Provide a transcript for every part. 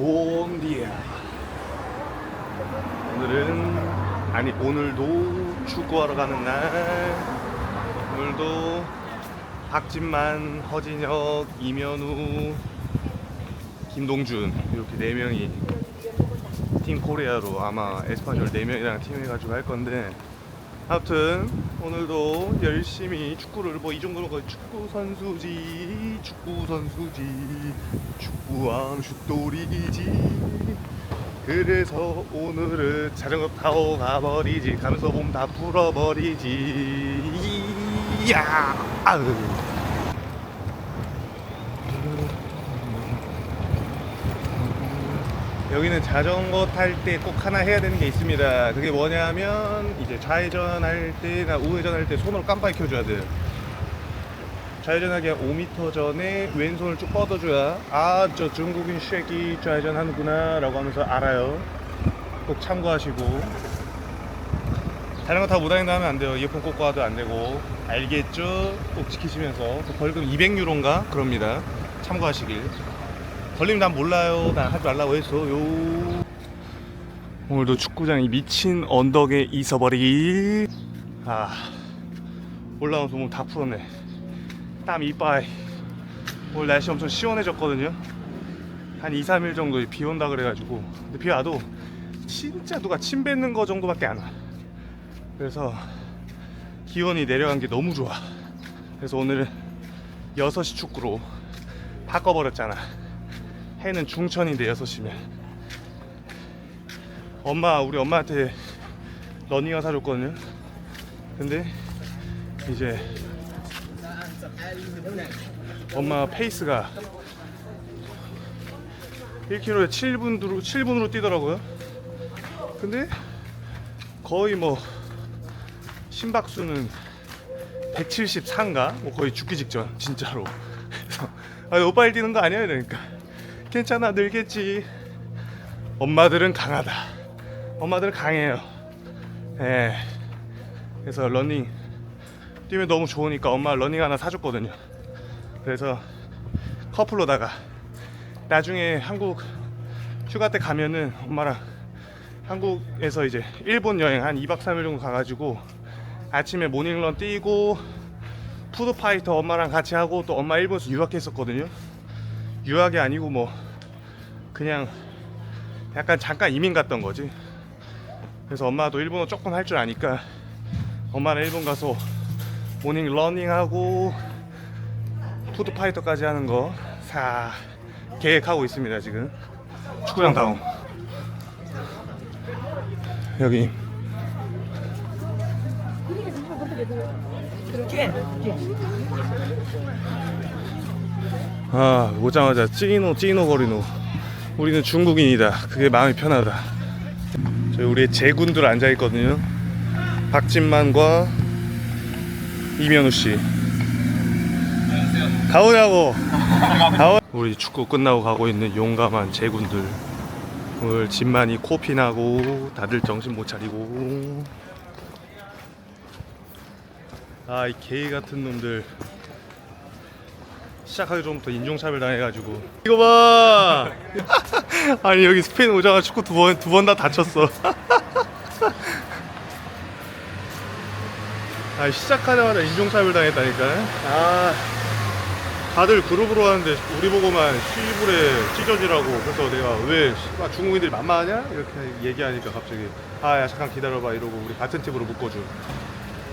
봄디야 오늘은 아니 오늘도 축구하러 가는 날. 오늘도 박진만, 허진혁, 이면우, 김동준 이렇게 네 명이 팀 코리아로 아마 에스파뇰 네 명이랑 팀 해가지고 할 건데 아무튼 오늘도 열심히 축구를 뭐 이 정도는 거의 축구 선수지 축구 선수지 축구왕 슛돌이지. 그래서 오늘은 자전거 타고 가버리지 가면서 몸 다 풀어버리지. 야! 아으. 여기는 자전거 탈 때 꼭 하나 해야 되는 게 있습니다. 그게 뭐냐면 이제 좌회전 할 때나 우회전 할 때 손으로 깜빡이 켜줘야 돼요. 좌회전하기 한 5m 전에 왼손을 쭉 뻗어줘야 아 저 중국인 쉐기 좌회전 하는구나 라고 하면서 알아요. 꼭 참고하시고 자전거 타고 무단횡단 하면 안 돼요. 이어폰 꽂고 와도 안 되고 알겠죠? 꼭 지키시면서 그 벌금 200유로인가 그럽니다. 참고하시길. 걸리면 난 몰라요. 난 하지 말라고 했어요. 오늘도 축구장 이 미친 언덕에 있어버리기. 아, 올라오면서 몸다 풀었네. 땀 이빠이. 오늘 날씨 엄청 시원해졌거든요. 한 2, 3일 정도 비 온다 그래가지고. 근데 비 와도 진짜 누가 침 뱉는 거 정도밖에 안 와. 그래서 기온이 내려간 게 너무 좋아. 그래서 오늘은 6시 축구로 바꿔버렸잖아. 해는 중천인데 6시면 엄마 우리 엄마한테 러닝화 사줬거든요. 근데 이제 엄마 페이스가 1km에 7분으로 7분으로 뛰더라고요. 근데 거의 뭐 심박수는 174인가? 뭐 거의 죽기 직전 진짜로. 아 너무 빨리 뛰는 거 아니야? 이러니까 괜찮아 늘겠지. 엄마들은 강하다. 엄마들은 강해요. 예. 그래서 러닝 뛰면 너무 좋으니까 엄마 러닝 하나 사줬거든요. 그래서 커플로다가 나중에 한국 휴가 때 가면은 엄마랑 한국에서 이제 일본 여행 한 2박 3일 정도 가가지고 아침에 모닝런 뛰고 푸드파이터 엄마랑 같이 하고 또 엄마 일본에서 유학했었거든요 유학이 아니고 뭐 그냥 약간 잠깐 이민 갔던 거지. 그래서 엄마도 일본어 조금 할 줄 아니까 엄마는 일본 가서 모닝 러닝하고 푸드 파이터까지 하는 거 사 계획하고 있습니다 지금. 축구장 다음 여기 아 오자마자 찌노 찌노 거리노. 우리는 중국인이다. 그게 마음이 편하다. 저희 우리의 제군들 앉아 있거든요. 박진만과 이면우 씨. 가오냐고. 가오 우리 축구 끝나고 가고 있는 용감한 제군들. 오늘 진만이 코피 나고 다들 정신 못 차리고. 아 이 게이 같은 놈들 시작하기 전부터 인종차별 당해가지고. 이거 봐! 아니 여기 스페인 오자마자 축구 두 번 두 번 다 다쳤어. 아 시작하자마자 인종차별 당했다니까. 아. 다들 그룹으로 하는데 우리 보고만 시불에 찢어지라고 그래서 내가 왜 씨발 중국인들이 만만하냐? 이렇게 얘기하니까 갑자기. 아야 잠깐 기다려봐. 이러고 우리 같은 팀으로 묶어줘.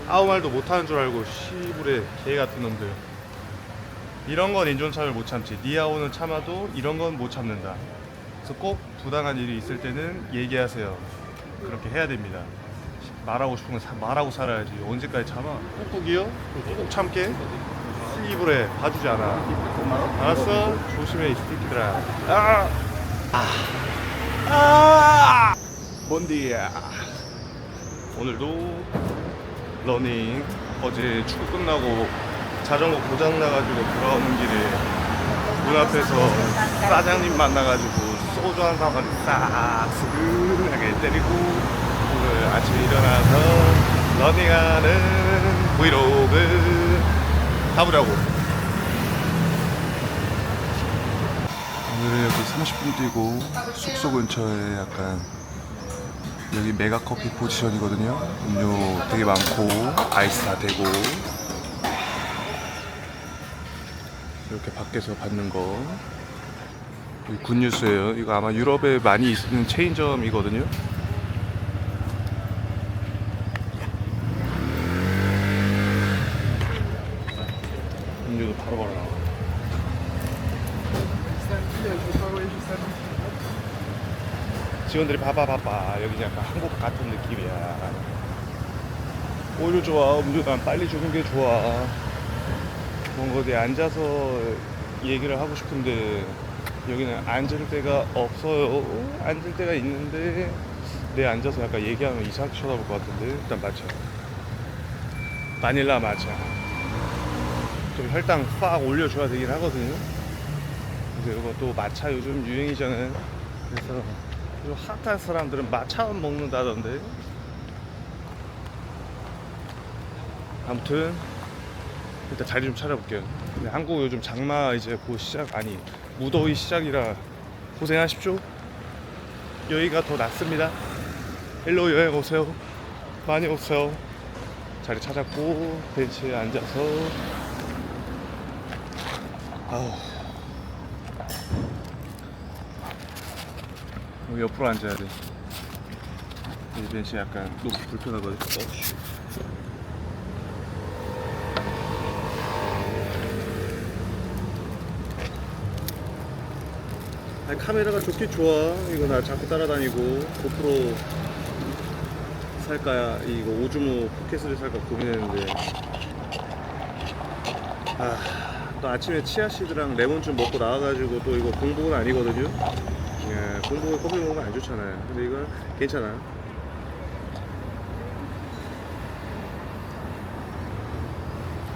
아무 말도 못하는 줄 알고 시불에 개 같은 놈들 이런 건 인종차별 못 참지. 니아오는 참아도 이런 건 못 참는다. 그래서 꼭 부당한 일이 있을 때는 얘기하세요. 그렇게 해야 됩니다. 말하고 싶은 건 사- 말하고 살아야지. 언제까지 참아? 꾹꾹이요? 꾹꾹 참게? 슬리브레 봐주지 않아. 알았어? 조심해 이 새끼들아. 아! 아! 아! 뭔디야? 오늘도 러닝 어제 축구 끝나고 자전거 고장 나가지고 돌아오는 길에 문 앞에서 사장님 만나가지고 소주 한 사발 싹 스근하게 때리고 오늘 아침에 일어나서 러닝하는 브이로그 가보자고 오늘은 30분 뛰고 숙소 근처에 약간 여기 메가 커피 포지션이거든요. 음료 되게 많고 아이스 다 되고 이렇게 밖에서 받는 거. 굿뉴스예요. 이거 아마 유럽에 많이 있는 체인점이거든요. 음료도 바로바로 나와. 직원들이 봐봐 봐봐 여기 약간 한국 같은 느낌이야 오히려 좋아 음료 난 빨리 주는 게 좋아 뭔가 어디 앉아서 얘기를 하고 싶은데 여기는 앉을 데가 없어요. 앉을 데가 있는데 내 앉아서 약간 얘기하면 이상하게 쳐다볼 것 같은데 일단 마차 바닐라 마차. 좀 혈당 팍 올려줘야 되긴 하거든요. 그래서 이거 또 마차 요즘 유행이잖아요. 그래서 요 핫한 사람들은 마차만 먹는다던데. 아무튼 일단 자리 좀 찾아볼게요. 근데 한국 요즘 장마 이제 곧 시작 아니 무더위 시작이라 고생하십시오. 여기가 더 낫습니다. 일로 여행 오세요. 많이 오세요. 자리 찾았고 벤치에 앉아서. 아우. 여기 옆으로 앉아야 돼. 이 벤치 약간 높이 불편하거든. 어, 씨. 아니, 카메라가 좋긴 좋아. 이거 나 자꾸 따라다니고 고프로 살까 이거 오즈모 포켓을 살까 고민했는데 아, 또 아침에 치아씨드랑 레몬즙 먹고 나와가지고 또 이거 공복은 아니거든요. 예, 공복에 커피 먹으면 안 좋잖아요. 근데 이건 괜찮아.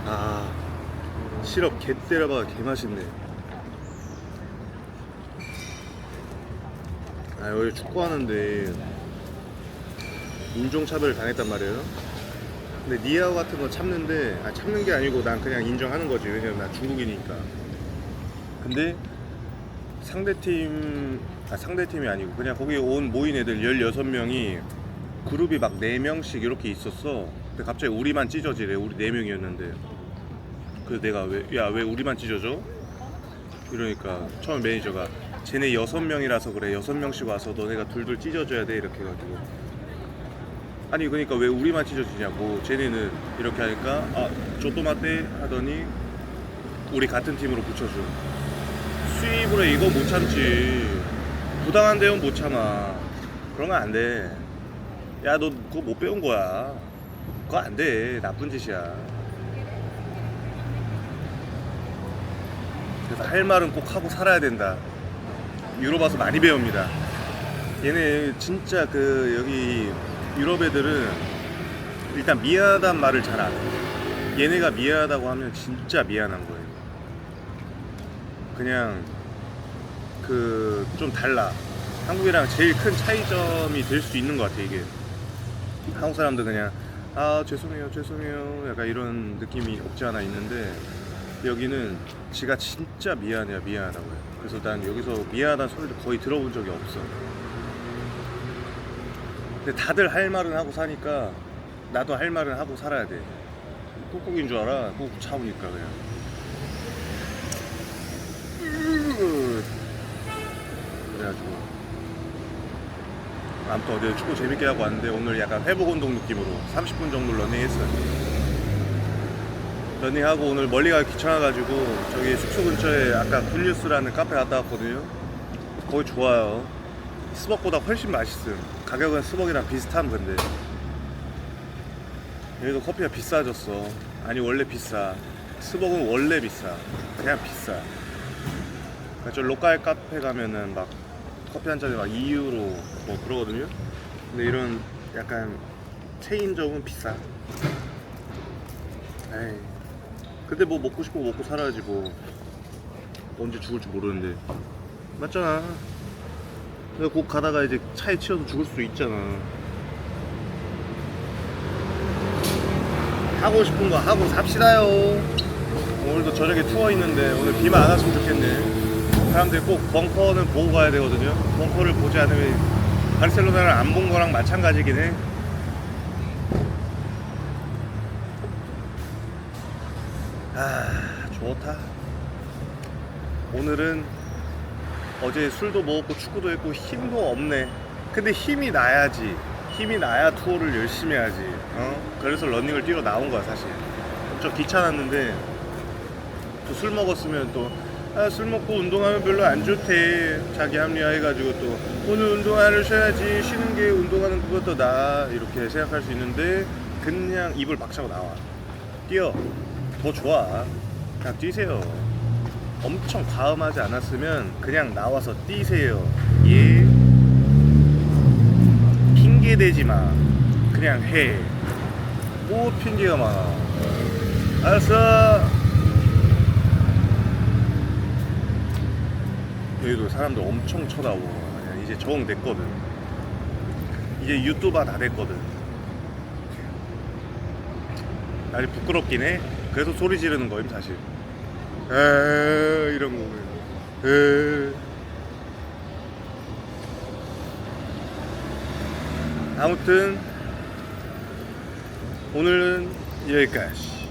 아, 시럽 개 때려봐 개 맛있네. 아, 여기 축구하는데 인종차별 당했단 말이에요. 근데 니아오 같은 거 참는데, 아, 참는 게 아니고 난 그냥 인정하는 거지. 왜냐면 난 중국이니까. 근데 상대팀 아 상대팀이 아니고 그냥 거기 온 모인 애들 16명이 그룹이 막 4명씩 이렇게 있었어 근데 갑자기 우리만 찢어지래 우리 4명이었는데 그래서 내가 왜 야 왜 우리만 찢어져? 이러니까 처음 매니저가 쟤네 6명이라서 그래 6명씩 와서 너네가 둘둘 찢어줘야 돼 이렇게 해가지고 아니 그러니까 왜 우리만 찢어지냐고 쟤네는 이렇게 하니까 아 조또마떼 하더니 우리 같은 팀으로 붙여줘 수입으로 이거 못 참지. 부당한 대응 못 참아. 그런 거 안 돼. 야, 너 그거 못 배운 거야. 그거 안 돼. 나쁜 짓이야. 그래서 할 말은 꼭 하고 살아야 된다. 유럽 와서 많이 배웁니다. 얘네 진짜 그 여기 유럽 애들은 일단 미안하단 말을 잘 안 해. 얘네가 미안하다고 하면 진짜 미안한 거예요. 그냥 그 좀 달라. 한국이랑 제일 큰 차이점이 될 수 있는 것 같아 이게. 한국 사람들 그냥 아 죄송해요 죄송해요 약간 이런 느낌이 없지 않아 있는데 여기는 지가 진짜 미안해요 미안하다고요. 그래서 난 여기서 미안하다는 소리를 거의 들어본 적이 없어. 근데 다들 할 말은 하고 사니까 나도 할 말은 하고 살아야 돼. 꾹꾹인 줄 알아. 꾹꾹 참으니까 그냥. 그래가지고 아무튼 어제 축구 재밌게 하고 왔는데 오늘 약간 회복 운동 느낌으로 30분 정도 러닝했어요. 러닝하고 오늘 멀리 가기 귀찮아가지고 저기 숙소 근처에 아까 굴뉴스라는 카페 갔다 왔거든요. 거기 좋아요. 스벅보다 훨씬 맛있음. 가격은 스벅이랑 비슷함 근데 여기도 커피가 비싸졌어. 아니 원래 비싸. 스벅은 원래 비싸. 그냥 비싸. 저 로컬 카페 가면은 막 커피 한 잔에 막 2유로 뭐 그러거든요. 근데 이런 약간 체인점은 비싸. 에이. 근데 뭐 먹고 싶고 먹고 살아야지 뭐. 언제 죽을지 모르는데. 맞잖아. 내가 곧 가다가 이제 차에 치여서 죽을 수도 있잖아. 하고 싶은 거 하고 삽시다요. 오늘도 저녁에 투어 있는데 오늘 비만 안 왔으면 좋겠네. 사람들이 꼭 벙커는 보고 가야 되거든요. 벙커를 보지 않으면 바르셀로나를 안 본 거랑 마찬가지긴 해. 아, 좋다. 오늘은 어제 술도 먹었고 축구도 했고 힘도 없네. 근데 힘이 나야지. 힘이 나야 투어를 열심히 하지. 어? 그래서 러닝을 뛰러 나온 거야 사실. 좀 귀찮았는데 또 술 먹었으면 또 아, 술 먹고 운동하면 별로 안 좋대. 자기 합리화해가지고 또 오늘 운동화를 쉬어야지. 쉬는 게 운동하는 것보다 나아. 이렇게 생각할 수 있는데 그냥 입을 박차고 나와. 뛰어. 더 좋아. 그냥 뛰세요. 엄청 과음하지 않았으면 그냥 나와서 뛰세요. 예. 핑계 대지 마. 그냥 해. 뭐 핑계가 많아. 알았어. 여기도 사람들 엄청 쳐다보고 이제 적응 됐거든. 이제 유튜버 다 됐거든. 아니 부끄럽긴 해. 그래서 소리 지르는 거임 사실. 에 이런 거. 에. 아무튼 오늘은 여기까지.